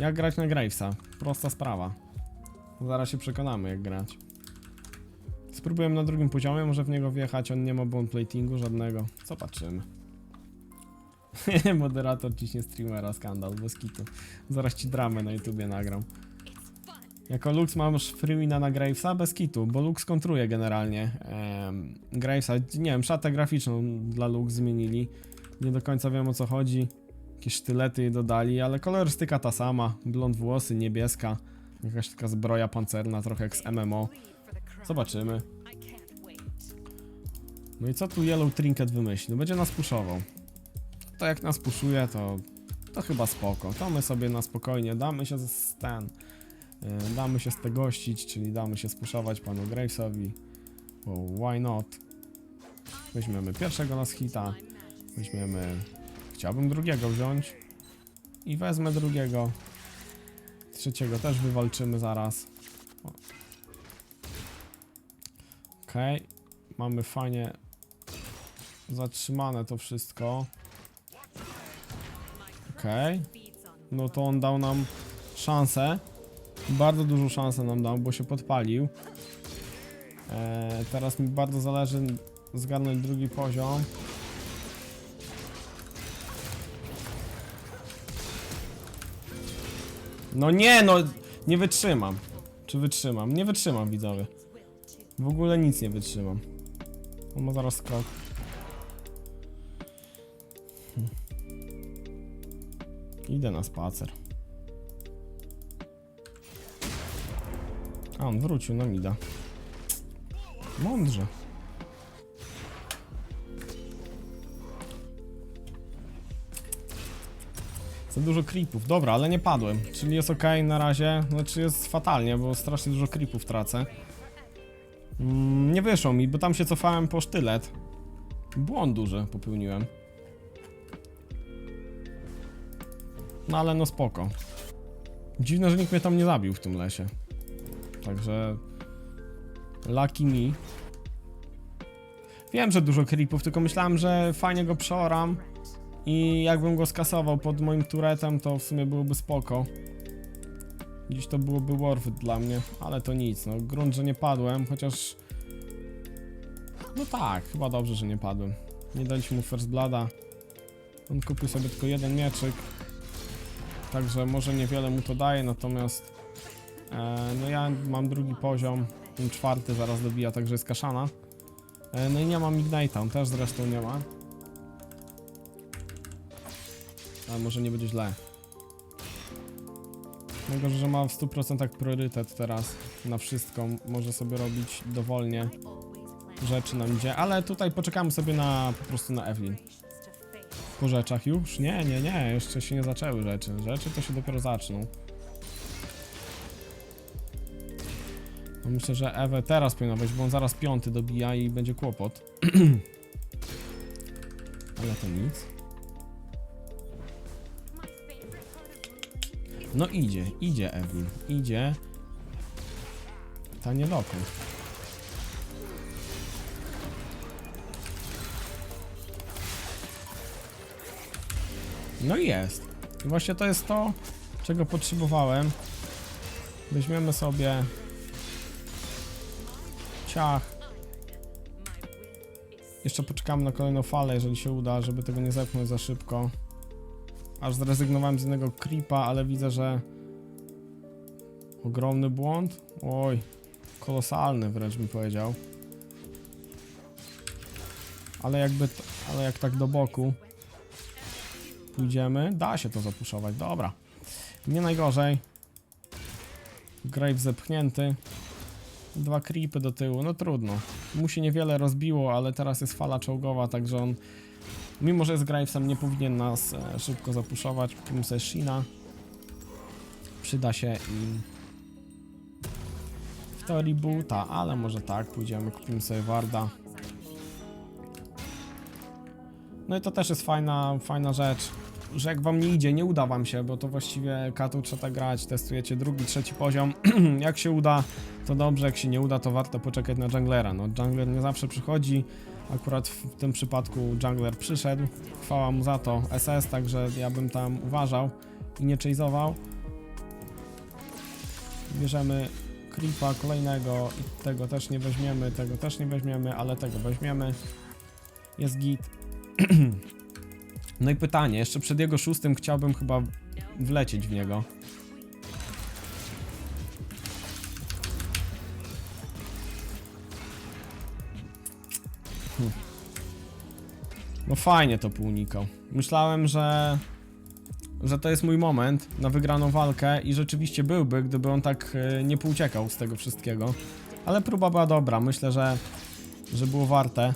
Jak grać na Gravesa? Prosta sprawa. Zaraz się przekonamy jak grać. Spróbujemy na drugim poziomie, może w niego wjechać, on nie ma bone platingu żadnego. Zobaczymy. Moderator ciśnie streamera, skandal, bez kitu. Zaraz ci dramę na YouTubie nagram. Jako Lux masz freewina na Gravesa? Bez kitu, bo Lux kontruje generalnie em, Gravesa. Nie wiem, szatę graficzną dla Lux zmienili. Nie do końca wiem o co chodzi. Jakieś sztylety jej dodali, ale kolorystyka ta sama. Blond włosy, niebieska. Jakaś taka zbroja pancerna, trochę jak z MMO. Zobaczymy. No i co tu Yellow Trinket wymyśli? No będzie nas puszował. To jak nas puszuje, to, to chyba spoko. To my sobie na spokojnie damy się z ten. y, Damy się stegościć, czyli damy się spuszować panu Gravesowi. Why not? Weźmiemy pierwszego nas hita. Weźmiemy. Chciałbym drugiego wziąć. I wezmę drugiego. Trzeciego też wywalczymy zaraz. Okej. Mamy fajnie zatrzymane to wszystko. Okej. No to on dał nam szansę. Bardzo dużą szansę nam dał, bo się podpalił. Eee, teraz mi bardzo zależy zgarnąć drugi poziom. No nie, no nie wytrzymam. Czy wytrzymam? Nie wytrzymam, widzowie. W ogóle nic nie wytrzymam. On ma zaraz skok. Hm. Idę na spacer. A, on wrócił na mida. Mądrze. Za dużo creepów. Dobra, ale nie padłem. Czyli jest ok na razie. Znaczy jest fatalnie, bo strasznie dużo creepów tracę. Mm, nie wyszło mi, bo tam się cofałem po sztylet. Błąd duży popełniłem. No ale no spoko. Dziwne, że nikt mnie tam nie zabił w tym lesie. Także... Lucky me. Wiem, że dużo creepów, tylko myślałem, że fajnie go przeoram. I jakbym go skasował pod moim turetem, to w sumie byłoby spoko. Dziś to byłoby worth dla mnie, ale to nic, no grunt, że nie padłem, chociaż... No tak, chyba dobrze, że nie padłem. Nie daliśmy mu first blada. On kupił sobie tylko jeden mieczyk. Także może niewiele mu to daje, natomiast... E, no ja mam drugi poziom, ten czwarty zaraz dobija, także jest kaszana. E, no i nie mam Ignite'a, on też zresztą nie ma. Ale może nie będzie źle. Najgorzej, że ma w 100% priorytet teraz na wszystko. Może sobie robić dowolnie rzeczy nam idzie, ale tutaj poczekamy sobie na po prostu na Evelyn. Po rzeczach już? Nie, nie, nie, jeszcze się nie zaczęły rzeczy. Rzeczy to się dopiero zaczną. No myślę, że Ewę teraz powinna być, bo on zaraz piąty dobija i będzie kłopot. ale to nic. No idzie, idzie Evelyn, idzie. Ta nie dokąd. No i jest. I właśnie to jest to, czego potrzebowałem. Weźmiemy sobie ciach. Jeszcze poczekamy na kolejną falę, jeżeli się uda, żeby tego nie zepchnąć za szybko. Aż zrezygnowałem z jednego creepa, ale widzę, że ogromny błąd. Oj, kolosalny wręcz bym powiedział. Ale jakby, ale jak tak do boku pójdziemy, da się to zapuszować, dobra. Nie najgorzej. Grave zepchnięty. Dwa creepy do tyłu, no trudno. Mu się niewiele rozbiło, ale teraz jest fala czołgowa, także on Mimo, że z Gravesem nie powinien nas e, szybko zapuszować, kupimy sobie Shina. Przyda się i w teorii buta, ale może tak, pójdziemy, kupimy sobie Warda. No i to też jest fajna, fajna rzecz, że jak wam nie idzie, nie uda wam się, bo to właściwie katą trzeba grać, testujecie drugi, trzeci poziom. jak się uda, to dobrze, jak się nie uda, to warto poczekać na junglera. No jungler nie zawsze przychodzi, Akurat w tym przypadku jungler przyszedł, chwała mu za to SS, także ja bym tam uważał i nie chase'ował. Bierzemy creepa kolejnego i tego też nie weźmiemy, tego też nie weźmiemy, ale tego weźmiemy. Jest git. No i pytanie, jeszcze przed jego szóstym chciałbym chyba wlecieć w niego. Hm. No fajnie to półnikał. Myślałem, że że to jest mój moment na wygraną walkę i rzeczywiście byłby, gdyby on tak e, nie pouciekał z tego wszystkiego. Ale próba była dobra, myślę, że, że było warte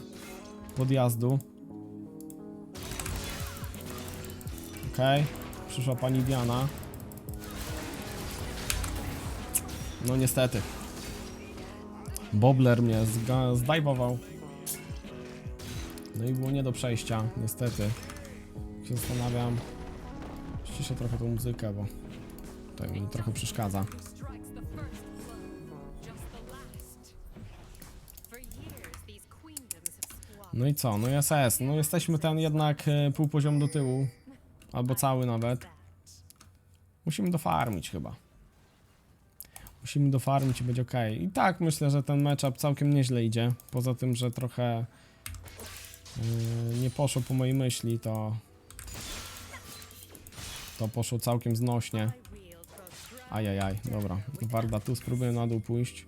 podjazdu. Okej, przyszła pani Diana. No niestety. Bobler mnie zdajwował. No i było nie do przejścia, niestety. Się zastanawiam. Ściszę trochę tą muzykę, bo to mi trochę przeszkadza. No i co? No i SS. No jesteśmy ten jednak e, pół poziom do tyłu. Albo cały nawet. Musimy dofarmić chyba. Musimy dofarmić i będzie ok. I tak myślę, że ten matchup całkiem nieźle idzie. Poza tym, że trochę yy, nie poszło po mojej myśli, to to poszło całkiem znośnie. Ajajaj, dobra. Warda tu spróbuję na dół pójść.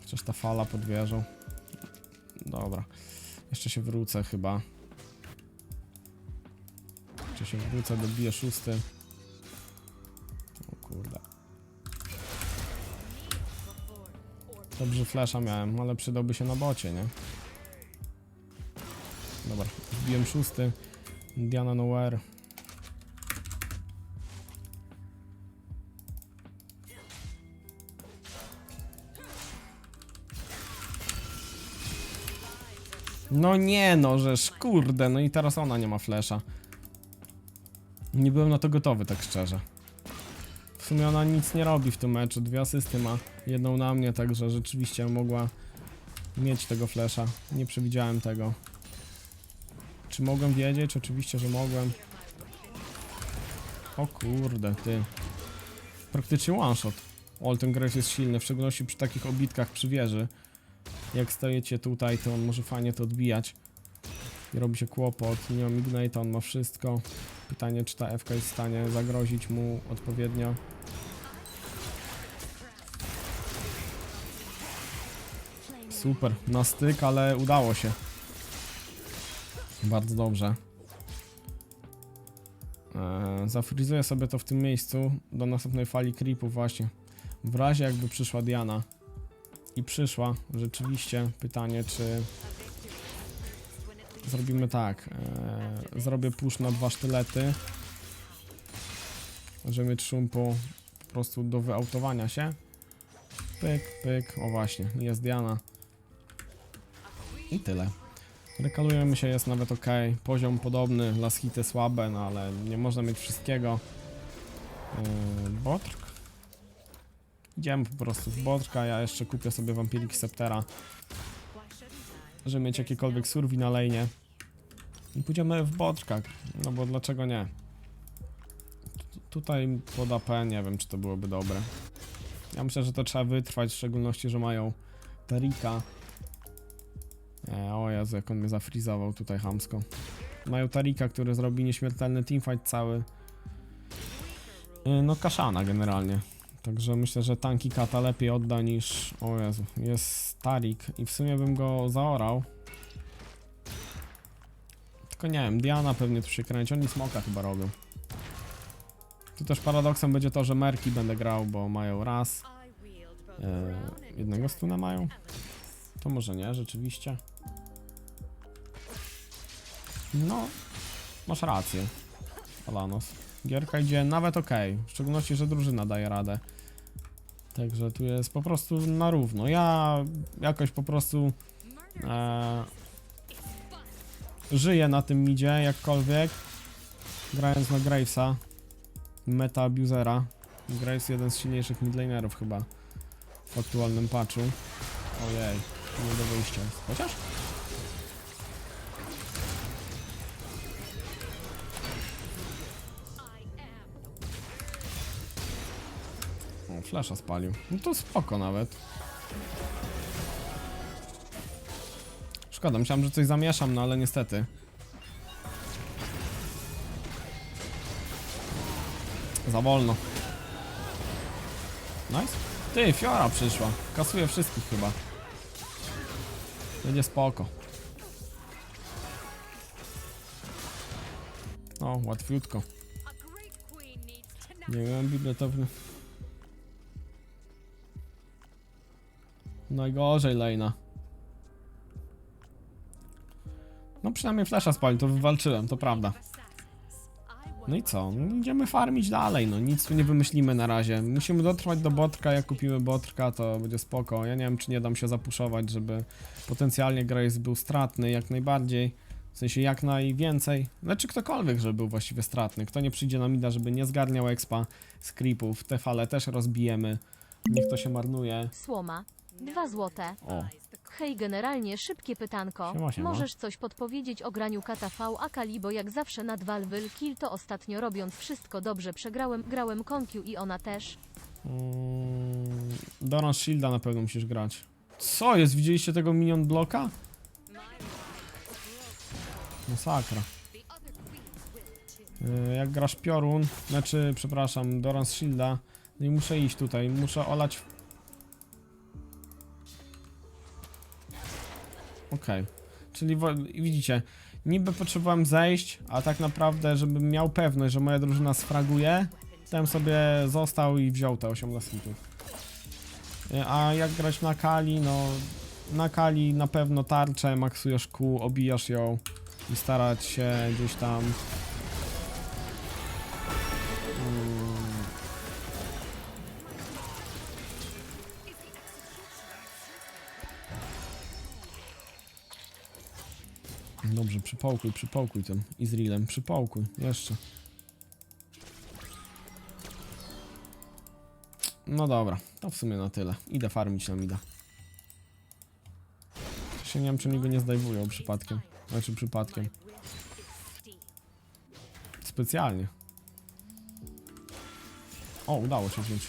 Chociaż ta fala pod wieżą. Dobra. Jeszcze się wrócę chyba. Jeszcze się wrócę, dobiję szósty. O kurde. Dobrze flasha miałem, ale przydałby się na bocie, nie? Dobra, wbiłem szósty. Diana Nowhere. No nie no, żeż kurde, no i teraz ona nie ma flasha. Nie byłem na to gotowy, tak szczerze. W sumie ona nic nie robi w tym meczu, dwie asysty ma, jedną na mnie, także rzeczywiście mogła mieć tego flasha. Nie przewidziałem tego. Czy mogłem wiedzieć? Oczywiście, że mogłem. O kurde, ty. Praktycznie one shot. O, ten jest silny, w szczególności przy takich obitkach przy wieży. Jak stajecie tutaj, to on może fajnie to odbijać. I robi się kłopot, nie mam Ignite, on ma wszystko. Pytanie, czy ta FK jest w stanie zagrozić mu odpowiednio. Super, na styk, ale udało się. Bardzo dobrze. Eee, zafrizuję sobie to w tym miejscu do następnej fali creepów właśnie. W razie jakby przyszła Diana i przyszła, rzeczywiście pytanie czy zrobimy tak. Eee, zrobię push na dwa sztylety. Żeby mieć szum po, prostu do wyautowania się. Pyk, pyk, o właśnie, jest Diana. I tyle. Rekalujemy się, jest nawet ok. Poziom podobny, las hity słabe, no ale nie można mieć wszystkiego. Yy, Botrk. Idziemy po prostu w Botrka, ja jeszcze kupię sobie Vampiric Sceptera, why shouldn't I? żeby mieć jakiekolwiek survi na lane. I pójdziemy w Botrka, no bo dlaczego nie? Tu- Tutaj pod AP nie wiem, czy to byłoby dobre. Ja myślę, że to trzeba wytrwać, w szczególności, że mają Tarika. E, o Jezu, jak on mnie zafrizował tutaj hamsko. Mają Tarika, który zrobi nieśmiertelny teamfight cały. E, no Kaszana generalnie. Także myślę, że tanki kata lepiej odda niż... O Jezu, jest Tarik i w sumie bym go zaorał. Tylko nie wiem, Diana pewnie tu się kręci, oni smoka chyba robią. Tu też paradoksem będzie to, że Merki będę grał, bo mają raz. E, jednego stuna mają? To może nie, rzeczywiście. No, masz rację, Alanos. Gierka idzie nawet ok, w szczególności, że drużyna daje radę. Także tu jest po prostu na równo. Ja jakoś po prostu e, żyję na tym midzie, jakkolwiek. Grając na Gravesa, meta abusera. Graves jeden z silniejszych midlanerów chyba w aktualnym patchu. Ojej, nie do wyjścia. Chociaż? Flasza spalił. No to spoko nawet. Szkoda, myślałem, że coś zamieszam, no ale niestety. Za wolno. Nice. Ty, Fiora przyszła. Kasuje wszystkich chyba. Będzie spoko. O, łatwiutko. Nie wiem, bibliotowny. Najgorzej, Lejna. No przynajmniej flesza spalił, to wywalczyłem, to prawda. No i co? No, idziemy farmić dalej, no nic tu nie wymyślimy na razie. Musimy dotrwać do botrka, jak kupimy botrka, to będzie spoko. Ja nie wiem, czy nie dam się zapuszować, żeby potencjalnie Grace był stratny jak najbardziej. W sensie jak najwięcej. Znaczy ktokolwiek, żeby był właściwie stratny. Kto nie przyjdzie na mida, żeby nie zgarniał expa z creepów. Te fale też rozbijemy. Niech to się marnuje. Słoma. Dwa złote. O, Hej, generalnie szybkie pytanko. Siema, siema. Możesz coś podpowiedzieć o graniu kata V Akali, bo jak zawsze nad Valve Kill to ostatnio robiąc wszystko dobrze przegrałem, grałem Konkiu i ona też. Mm, Doran Shielda na pewno musisz grać. Co jest? Widzieliście tego minion bloka? Masakra. Y, Jak grasz piorun, znaczy, przepraszam, Doran z Shielda, no i muszę iść tutaj, muszę olać... Okej, czyli wo- i widzicie, niby potrzebowałem zejść, a tak naprawdę, żebym miał pewność, że moja drużyna sfraguje, bym sobie został i wziął te 18 hitów. Y, A jak grać na Kali, no... Na Kali na pewno tarczę, maksujesz kół, obijasz ją i starać się gdzieś tam przypałkuj, przypałkuj tym Izraelem, przypałkuj, jeszcze. No dobra, to w sumie na tyle. Idę farmić na mida. Się nie wiem, czy oni go nie zdejmują przypadkiem. Znaczy przypadkiem. Specjalnie. O, udało się wziąć.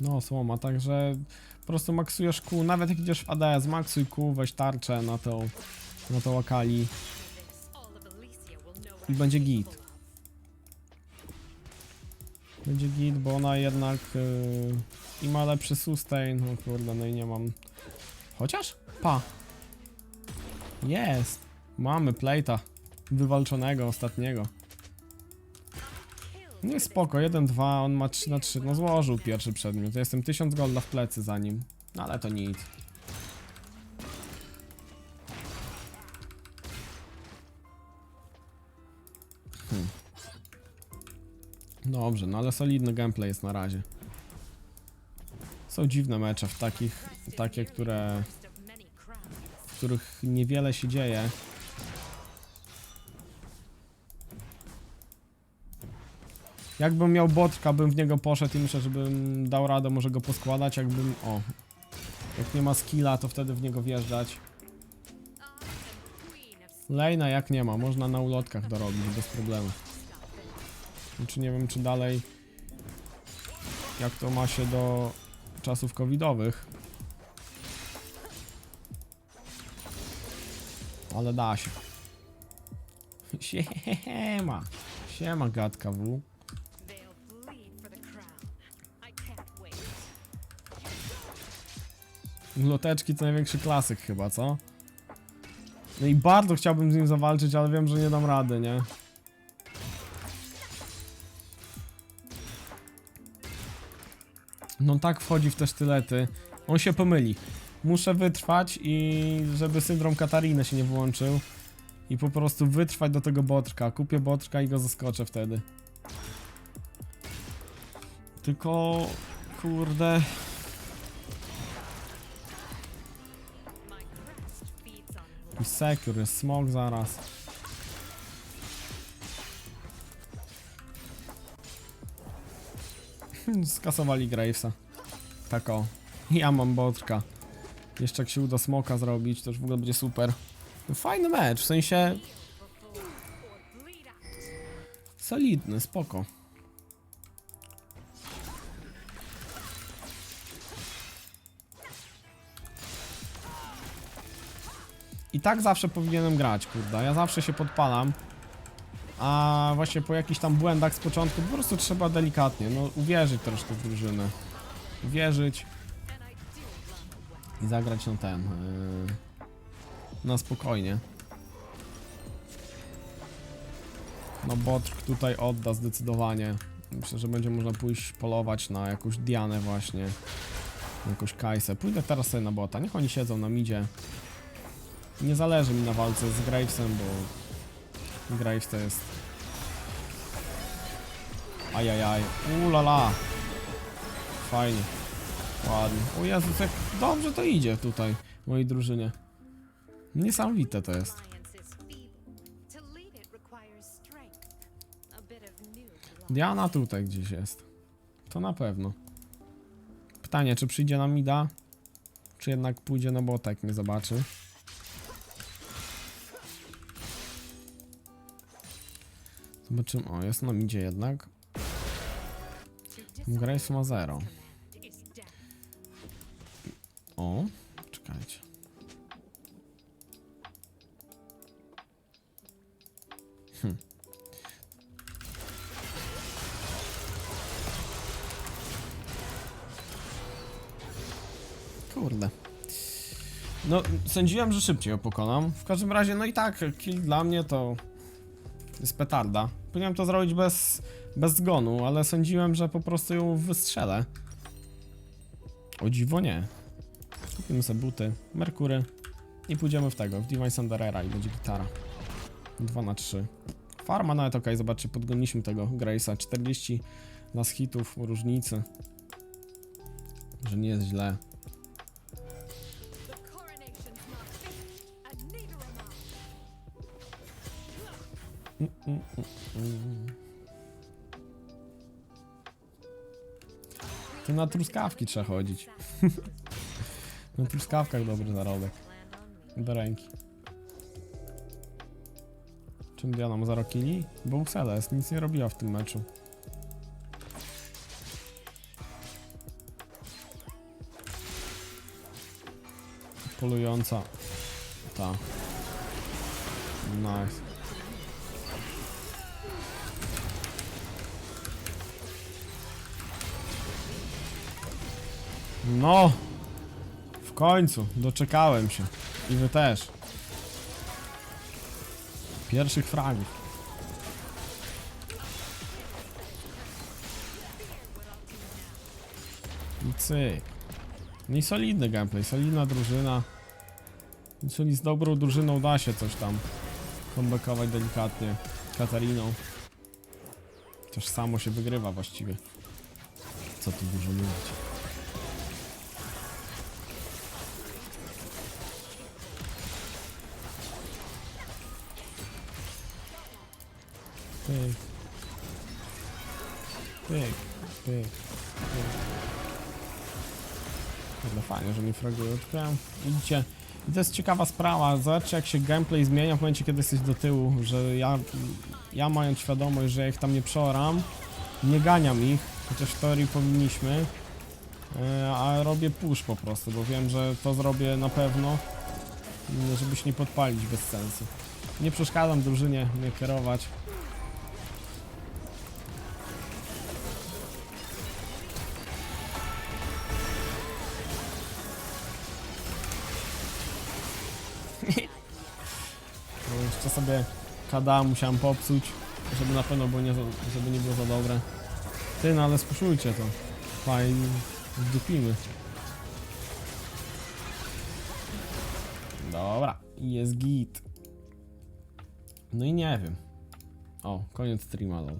No, słoma, także po prostu maksujesz kół, nawet jak idziesz w ADS, maksuj kół, weź tarczę na tą, na tą Akali i będzie git. Będzie git, bo ona jednak yy, i ma lepszy sustain, no kurde, no i nie mam... Chociaż? Pa! Jest! Mamy plate'a wywalczonego, ostatniego. Nie spoko, 1-2, on ma 3 na 3, no złożył pierwszy przedmiot. Ja jestem 1000 golda w plecy za nim, no ale to nic. Hmm. Dobrze, no ale solidny gameplay jest na razie. Są dziwne mecze w takich, takie, które, w których niewiele się dzieje. Jakbym miał botka, bym w niego poszedł i myślę, żebym dał radę może go poskładać, jakbym, o, jak nie ma skilla, to wtedy w niego wjeżdżać. Lejna jak nie ma, można na ulotkach dorobić bez problemu. Znaczy nie wiem czy dalej jak to ma się do czasów covidowych. Ale da się. Siema. Siema gadka W. Loteczki to największy klasyk chyba, co? No i bardzo chciałbym z nim zawalczyć, ale wiem, że nie dam rady, nie? No tak wchodzi w te sztylety. On się pomyli. Muszę wytrwać i żeby syndrom Katariny się nie włączył. I po prostu wytrwać do tego botrka. Kupię botrka i go zaskoczę wtedy. Tylko... Kurde... I secure, jest smog zaraz. Skasowali Gravesa. Tak o. Ja mam botrka. Jeszcze jak się uda smoka zrobić, to już w ogóle będzie super. Fajny mecz, w sensie... solidny, spoko. Tak zawsze powinienem grać, kurde. Ja zawsze się podpalam. A właśnie po jakichś tam błędach z początku po prostu trzeba delikatnie, no uwierzyć troszkę w drużynę. Uwierzyć i zagrać na ten. Yy, na spokojnie. No Botrk tutaj odda zdecydowanie. Myślę, że będzie można pójść polować na jakąś Dianę właśnie. Jakąś Kajsę. Pójdę teraz sobie na bota. Niech oni siedzą na midzie. Nie zależy mi na walce z Gravesem, bo Graves to jest... Ajajaj. Ulala. Fajnie. Ładnie. O Jezus, jak dobrze to idzie tutaj mojej drużynie. Niesamowite to jest. Diana tutaj gdzieś jest. To na pewno. Pytanie, czy przyjdzie na mida? Czy jednak pójdzie na bota, jak mnie zobaczy? Zobaczymy. O, jest na midzie jednak. Grace ma 0. is death. O, czekajcie. Hm. Kurde. No, sądziłem, że szybciej ją pokonam. W każdym razie, no i tak, kill dla mnie to jest petarda. Powinienem to zrobić bez, bez zgonu, ale sądziłem, że po prostu ją wystrzelę. O dziwo nie. Kupimy sobie buty, Merkury i pójdziemy w tego, w Divine Sandarera i będzie gitara. 2 na 3 Farma nawet ok, zobaczcie, podgoniliśmy tego Grace'a. 40 nas hitów różnicy. Że nie jest źle. To na truskawki trzeba chodzić. na truskawkach dobry zarobek. Do ręki. Czym 0 killi? Bo jest, nic nie robiła w tym meczu. Polująca. Ta. Nice. No! W końcu, doczekałem się. I wy też. Pierwszych fragów. I cyk. No i solidny gameplay, solidna drużyna. Czyli z dobrą drużyną da się coś tam comebackować delikatnie. Katariną. Chociaż samo się wygrywa właściwie. Co tu dużo mówić. Pyk. Pyk, pyk, pyk. Fajnie, że nie fragują. Ja, widzicie, i to jest ciekawa sprawa. Zobaczcie, jak się gameplay zmienia w momencie, kiedy jesteś do tyłu, że ja, ja mając świadomość, że ich tam nie przeoram, nie ganiam ich, chociaż w teorii powinniśmy, e, a robię push po prostu, bo wiem, że to zrobię na pewno, żeby się nie podpalić bez sensu. Nie przeszkadzam drużynie mnie kierować. Kada musiałem popsuć, żeby na pewno było nie, za- żeby nie było za dobre. Ty, no ale spuszujcie to. Fajnie, zdupimy. Dobra, jest git. No i nie wiem. O, koniec streama, lol.